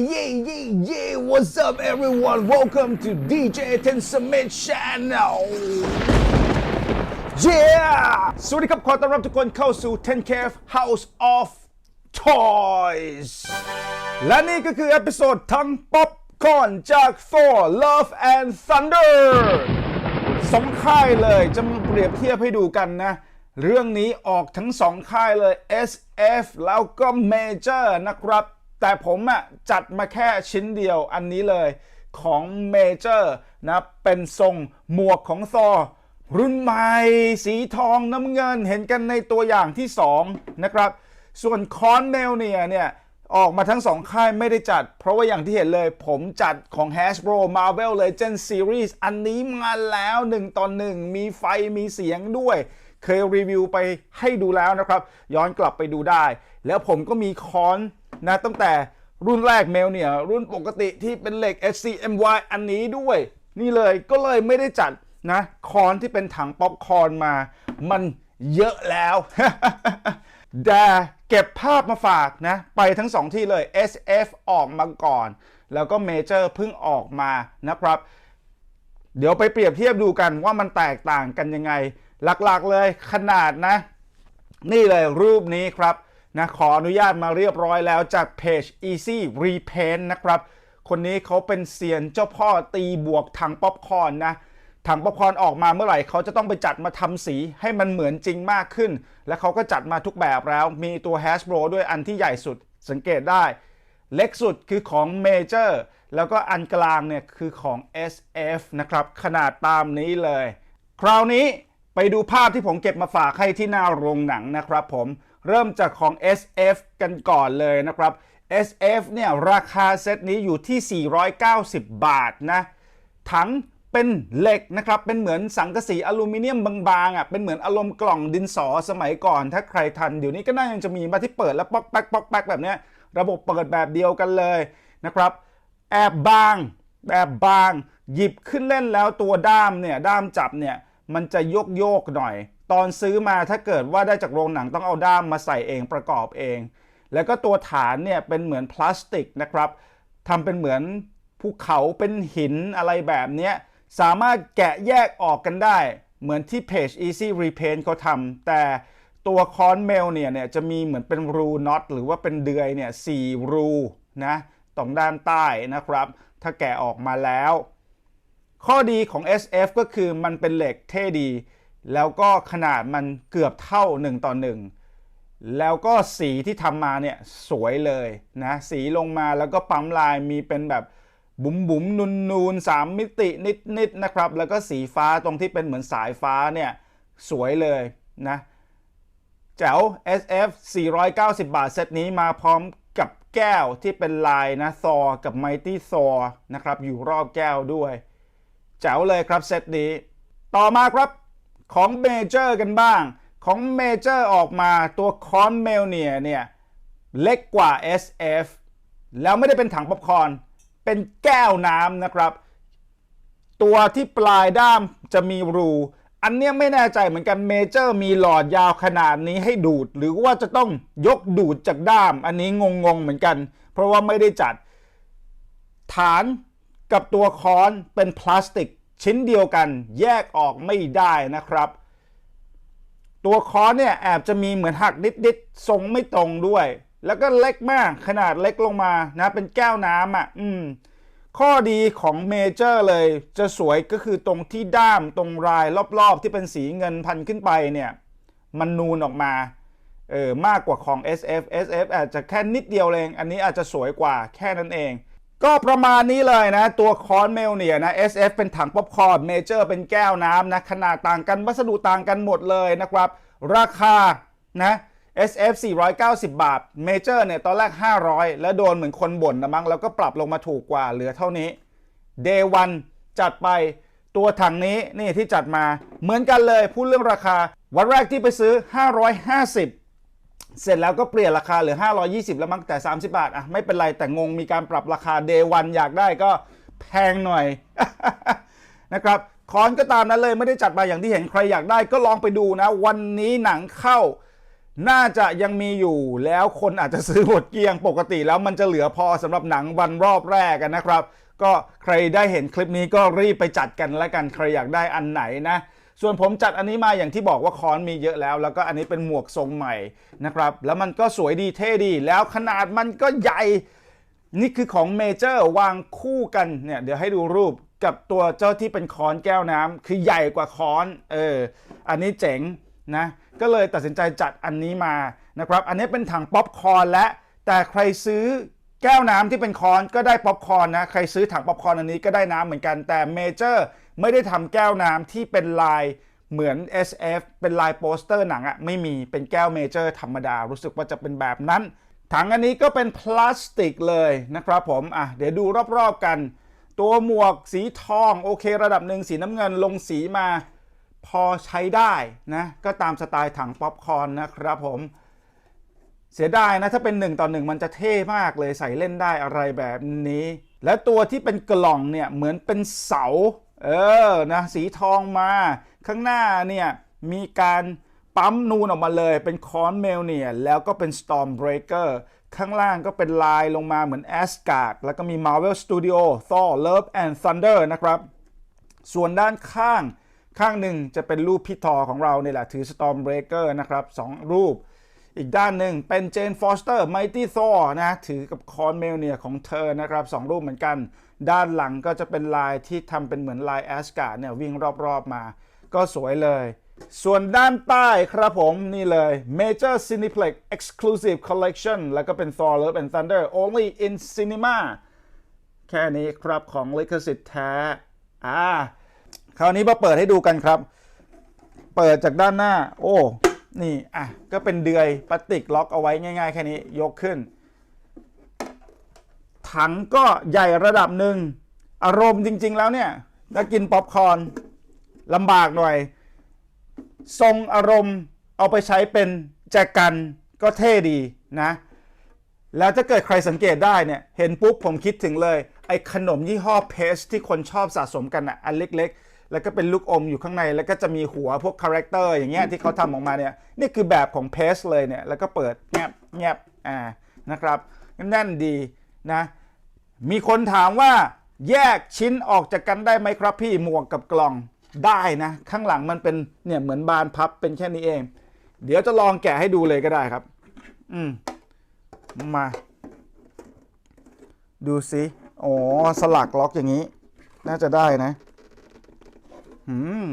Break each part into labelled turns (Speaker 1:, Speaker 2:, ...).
Speaker 1: yeah, yeah, yeah. What's up, everyone? Welcome to DJ Ten Summit Channel. Yeah! สวัสดีครับ ขอต้อนรับทุกคนเข้าสู่ 10K House of Toys และนี่ก็คือเอพิโซดทั้งป๊อปคอนจาก Thor Love and Thunder สองค่ายเลยจะมาเปรียบเทียบให้ดูกันนะ เรื่องนี้ออกทั้งสองค่ายเลย SF แล้วก็ Major นะครับ แต่ผมอะจัดมาแค่ชิ้นเดียวอันนี้เลยของ Major นะเป็นทรงหมวกของซอรุ่นใหม่สีทองน้ำเงินเห็นกันในตัวอย่างที่ 2 นะครับ ส่วนคอนเมลเนียเนี่ยออกมาทั้งสองค่ายไม่ได้จัด เพราะว่าอย่างที่เห็นเลยผมจัดของ Hasbro Marvel Legends Series อันนี้มาแล้ว 1ต่อ1มีไฟมีเสียงด้วย เคยรีวิวไปให้ดูแล้วนะครับ ย้อนกลับไปดูได้ แล้วผมก็มีคอน นะตั้งแต่รุ่นแรกเมลเนี่ย รุ่นปกติที่เป็นเหล็ก SCMY อันนี้ด้วย นี่เลยก็เลยไม่ได้จัดนะคอนที่เป็นถังป๊อปคอนมา มันเยอะแล้วแต่เก็บภาพมาฝากนะ ไปทั้งสองที่เลย SF ออกมาก่อน แล้วก็เมเจอร์เพิ่งออกมานะครับ เดี๋ยวไปเปรียบเทียบดูกันว่ามันแตกต่างกันยังไง หลักๆเลยขนาดนะ นี่เลยรูปนี้ครับ นะขออนุญาตมาเรียบร้อยแล้วจากเพจ Easy Repaint นะครับ คนนี้เขาเป็นเซียนเจ้าพ่อตีบวกถังป๊อปคอนนะถังป๊อปคอนออกมาเมื่อไหร่เขาจะต้องไปจัดมาทำสีให้มันเหมือนจริงมากขึ้น และเขาก็จัดมาทุกแบบแล้ว มีตัว Hasbro ด้วยอันที่ใหญ่สุดสังเกตได้ เล็กสุดคือของ Major แล้วก็อันกลางเนี่ยคือของ SF นะครับ ขนาดตามนี้เลย คราวนี้ไปดูภาพที่ผมเก็บมาฝากให้ที่หน้าโรงหนังนะครับผม เริ่มจากของ SF กันก่อนเลยนะครับ SF เนี่ยราคาเซตนี้อยู่ที่ 490 บาทนะ ถังเป็นเหล็กนะครับ เป็นเหมือนสังกะสีอลูมิเนียมบางๆอะ เป็นเหมือนอารมณ์กล่องดินสอสมัยก่อน ถ้าใครทัน เดี๋ยวนี้ก็น่ายังจะมีมาที่เปิดแล้วป๊อกแป๊กป๊อกแป๊กแบบนี้ระบบเปิดแบบเดียวกันเลยนะครับ แอบบางแบบบาง หยิบขึ้นเล่นแล้วตัวด้ามเนี่ย ด้ามจับเนี่ย มันจะโยกโยกหน่อย ตอนซื้อมาถ้าเกิดว่าได้จากโรงหนังต้องเอาด้ามมาใส่เองประกอบเอง แล้วก็ตัวฐานเนี่ยเป็นเหมือนพลาสติกนะครับทำเป็นเหมือนภูเขาเป็นหินอะไรแบบนี้สามารถแกะแยกออกกันได้ เหมือนที่เพจ Easy Repaint เขาทำแต่ตัวคอนเมลเนี่ยเนี่ยจะมีเหมือนเป็นรูน็อตหรือว่าเป็นเดือยเนี่ยสี่รูนะตรงด้านใต้นะครับ ถ้าแกะออกมาแล้ว ข้อดีของ SF ก็คือมันเป็นเหล็กเท่ดี แล้วก็ขนาดมันเกือบเท่า 1 ต่อ 1 แล้วก็สีที่ทำมาเนี่ยสวยเลยนะสีลงมาแล้วก็ปั๊มลายมีเป็นแบบบุ๋มบุ๋มนูนนูนสามมิตินิดนิดๆนะครับ แล้วก็สีฟ้าตรงที่เป็นเหมือนสายฟ้าเนี่ยสวยเลยนะแจ๋ว SF 490 บาทเซตนี้มาพร้อมกับแก้วที่เป็นลายนะซอกับ Mighty Thor นะครับอยู่รอบแก้วด้วย แจ๋วเลยครับเซตนี้ ต่อมาครับ ของเมเจอร์กันบ้าง ของเมเจอร์ออกมาตัวคอนเมลเนียเนี่ยเล็กกว่า SF แล้วไม่ได้เป็นถังป๊อปคอนเป็นแก้วน้ำนะครับ ตัวที่ปลายด้ามจะมีรู อันเนี้ยไม่แน่ใจเหมือนกันเมเจอร์มีหลอดยาวขนาดนี้ให้ดูด หรือว่าจะต้องยกดูดจากด้าม อันนี้งงๆเหมือนกัน เพราะว่าไม่ได้จัด ฐานกับตัวค้อนเป็นพลาสติก ชิ้นเดียวกันแยกออกไม่ได้นะครับ ตัวคอนเนี่ยแอบจะมีเหมือนหักนิดๆทรงไม่ตรงด้วย แล้วก็เล็กมากขนาดเล็กลงมานะเป็นแก้วน้ำอะอืมข้อดีของเมเจอร์เลยจะสวยก็คือตรงที่ด้ามตรงรายรอบๆ ที่เป็นสีเงินพันขึ้นไปเนี่ยมันนูนออกมาเออมากกว่าของ SF SF อาจจะแค่นิดเดียวเอง อันนี้อาจจะสวยกว่าแค่นั้นเอง ก็ประมาณนี้เลยนะ ตัวคอนเมลเนี่ยนะ SF เป็นถังป๊อปคอร์นเมเจอร์เป็นแก้วน้ำนะ ขนาดต่างกันวัสดุต่างกันหมดเลยนะครับ ราคานะ SF 490 บาทเมเจอร์เนี่ยตอนแรก 500 แล้วโดนเหมือนคนบ่นนะมั้งแล้วก็ปรับลงมาถูกกว่าเหลือเท่านี้ Day 1จัดไปตัวถังนี้นี่ที่จัดมาเหมือนกันเลยพูดเรื่องราคา วันแรกที่ไปซื้อ 550 เสร็จแล้วก็เปลี่ยนราคาเหลือ 520 แล้วมั้งแต่ 30 บาทอะไม่เป็นไรแต่งงมีการปรับราคา Day 1อยากได้ก็แพงหน่อยนะครับคอนก็ตามนั้นเลยไม่ได้จัดมาอย่างที่เห็นใครอยากได้ก็ลองไปดูนะ วันนี้หนังเข้า น่าจะยังมีอยู่แล้วคนอาจจะซื้อหมดเกลี้ยงปกติแล้วมันจะเหลือพอสำหรับหนังวันรอบแรกกันนะครับ ก็ใครได้เห็นคลิปนี้ก็รีบไปจัดกันแล้วกันใครอยากได้อันไหนนะ ส่วนผมจัดอันนี้มาอย่างที่บอกว่าคอนมีเยอะแล้ว แล้วก็อันนี้เป็นหมวกทรงใหม่นะครับ แล้วมันก็สวยดีเท่ดี แล้วขนาดมันก็ใหญ่ นี่คือของเมเจอร์วางคู่กันเนี่ยเดี๋ยวให้ดูรูปกับตัวเจ้าที่เป็นคอนแก้วน้ำคือใหญ่กว่าคอนเอออันนี้เจ๋งนะก็เลยตัดสินใจจัดอันนี้มานะครับ อันนี้เป็นถังป๊อปคอนและแต่ใครซื้อแก้วน้ำที่เป็นคอนก็ได้ป๊อปคอนนะ ใครซื้อถังป๊อปคอนอันนี้ก็ได้น้ำเหมือนกันแต่เมเจอร์ ไม่ได้ทำแก้วน้ำที่เป็นลายเหมือน SF เป็นลายโปสเตอร์หนังอะไม่มีเป็นแก้วเมเจอร์ธรรมดา รู้สึกว่าจะเป็นแบบนั้น ถังอันนี้ก็เป็นพลาสติกเลยนะครับผมอะเดี๋ยวดูรอบๆกัน ตัวหมวกสีทองโอเค ระดับหนึ่งสีน้ำเงินลงสีมาพอใช้ได้นะ ก็ตามสไตล์ถังป๊อปคอร์นนะครับผมเสียดายนะ ถ้าเป็น 1 ต่อ 1 มันจะเท่มากเลยใส่เล่นได้อะไรแบบนี้ และตัวที่เป็นกล่องเนี่ย เหมือนเป็นเสา เออนะสีทองมาข้างหน้าเนี่ยมีการปั๊มนูนออกมาเลยเป็นคอนเมลเนี่ยแล้วก็เป็น Stormbreaker ข้างล่างก็เป็นลายลงมาเหมือน Asgard แล้วก็มี Marvel Studio Thor Love and Thunder นะครับ ส่วนด้านข้างข้างหนึ่งจะเป็นรูปพี่ทอของเราเนี่ยแหละถือ Stormbreaker นะครับสองรูป อีกด้านหนึ่งเป็นเจนฟอสเตอร์ไมตี้ซอนะถือกับคอนเมลเนี่ยของเธอนะครับสองรูปเหมือนกัน ด้านหลังก็จะเป็นลายที่ทำเป็นเหมือนลายแอสการ์ดเนี่ยวิ่งรอบๆมา ก็สวยเลย ส่วนด้านใต้ครับผมนี่เลย Major Cineplex Exclusive Collection แล้วก็เป็น Thor Love and Thunder only in cinema แค่นี้ครับของลิขสิทธิ์แท้ อ่า คราวนี้มาเปิดให้ดูกันครับ เปิดจากด้านหน้า โอ้ นี่ อะ ก็เป็นเดือยพลาสติกล็อกเอาไว้ง่ายๆ แค่นี้ ยกขึ้น ถังก็ใหญ่ระดับหนึ่ง อารมณ์จริง ๆ แล้วเนี่ยถ้ากินป๊อปคอร์นลำบากหน่อย ทรงอารมณ์เอาไปใช้เป็นแจกันก็เท่ดีนะ แล้วถ้าเกิดใครสังเกตได้เนี่ยเห็นปุ๊บผมคิดถึงเลย ไอ้ขนมยี่ห้อเพสที่คนชอบสะสมกันอะอันเล็ก ๆ แล้วก็เป็นลูกอมอยู่ข้างใน แล้วก็จะมีหัวพวกคาแรคเตอร์อย่างเงี้ยที่เขาทำออกมาเนี่ยนี่คือแบบของเพสเลยเนี่ยแล้วก็เปิดแงบแงบอ่านะครับแน่นดีนะ มีคนถามว่าแยกชิ้นออกจากกันได้ไหมครับพี่หมวกกับกล่องได้นะ ข้างหลังมันเป็นเนี่ยเหมือนบานพับเป็นแค่นี้เอง เดี๋ยวจะลองแกะให้ดูเลยก็ได้ครับ อืมมา ดูสิอ๋อสลักล็อกอย่างนี้ น่าจะได้นะหืม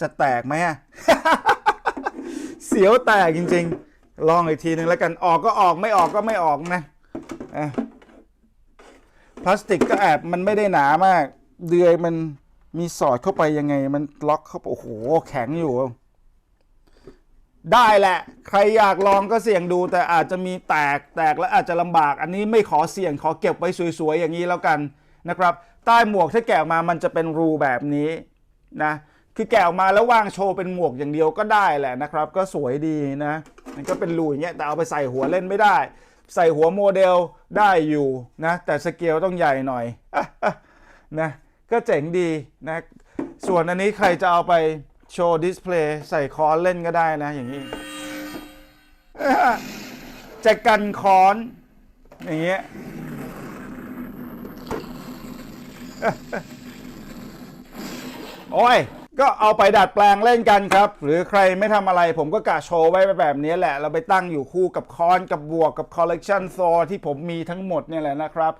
Speaker 1: จะแตกไหมอะเสียวแตกจริง ๆ ลองอีกทีนึงแล้วกันออกก็ออกไม่ออกก็ไม่ออกนะอะ พลาสติกก็แอบมันไม่ได้หนามาก เดือยมันมีสอดเข้าไปยังไง มันล็อกเข้าไปโอ้โหแข็งอยู่ ได้แหละ ใครอยากลองก็เสี่ยงดูแต่อาจจะมีแตกแตกและอาจจะลำบาก อันนี้ไม่ขอเสี่ยงขอเก็บไว้สวยๆอย่างนี้แล้วกันนะครับ ใต้หมวกถ้าแกะออกมามันจะเป็นรูแบบนี้นะคือแกะออกมาแล้ววางโชว์เป็นหมวกอย่างเดียวก็ได้แหละนะครับ ก็สวยดีนะมันก็เป็นรูอย่างเงี้ยแต่เอาไปใส่หัวเล่นไม่ได้ ใส่หัวโมเดลได้อยู่นะ แต่สเกลต้องใหญ่หน่อยนะก็เจ๋งดีนะ ส่วนอันนี้ใครจะเอาไปโชว์ดิสเพลย์ใส่คอนเล่นก็ได้นะอย่างนี้จะกันคอนอย่างเงี้ยโอ้ย ก็เอาไปดัดแปลงเล่นกันครับ หรือใครไม่ทำอะไรผมก็กะโชว์ไว้แบบนี้แหละ เราไปตั้งอยู่คู่กับคอนกับบวกกับคอลเลกชันโซที่ผมมีทั้งหมดเนี่ยแหละนะครับ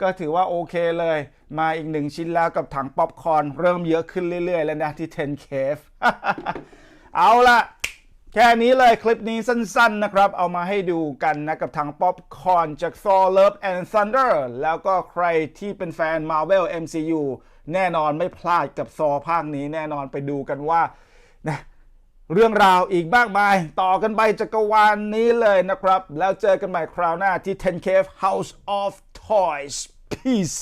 Speaker 1: ก็ถือว่าโอเคเลย มาอีกหนึ่งชิ้นแล้วกับถังป๊อปคอนเริ่มเยอะขึ้นเรื่อยๆ แล้วนะที่ 10 cave เอาละ แค่นี้เลยคลิปนี้สั้นๆนะครับ เอามาให้ดูกันนะ กับถังป๊อปคอนจาก Thor Love and Thunder แล้วก็ใครที่เป็นแฟน Marvel MCU แน่นอนไม่พลาดกับซอภาคนี้แน่นอนไปดูกันว่านะเรื่องราวอีกมากมาย ต่อกันไปจักรวาลนนี้เลยนะครับ แล้วเจอกันใหม่คราวหน้าที่ 10 Cave House of Toys Peace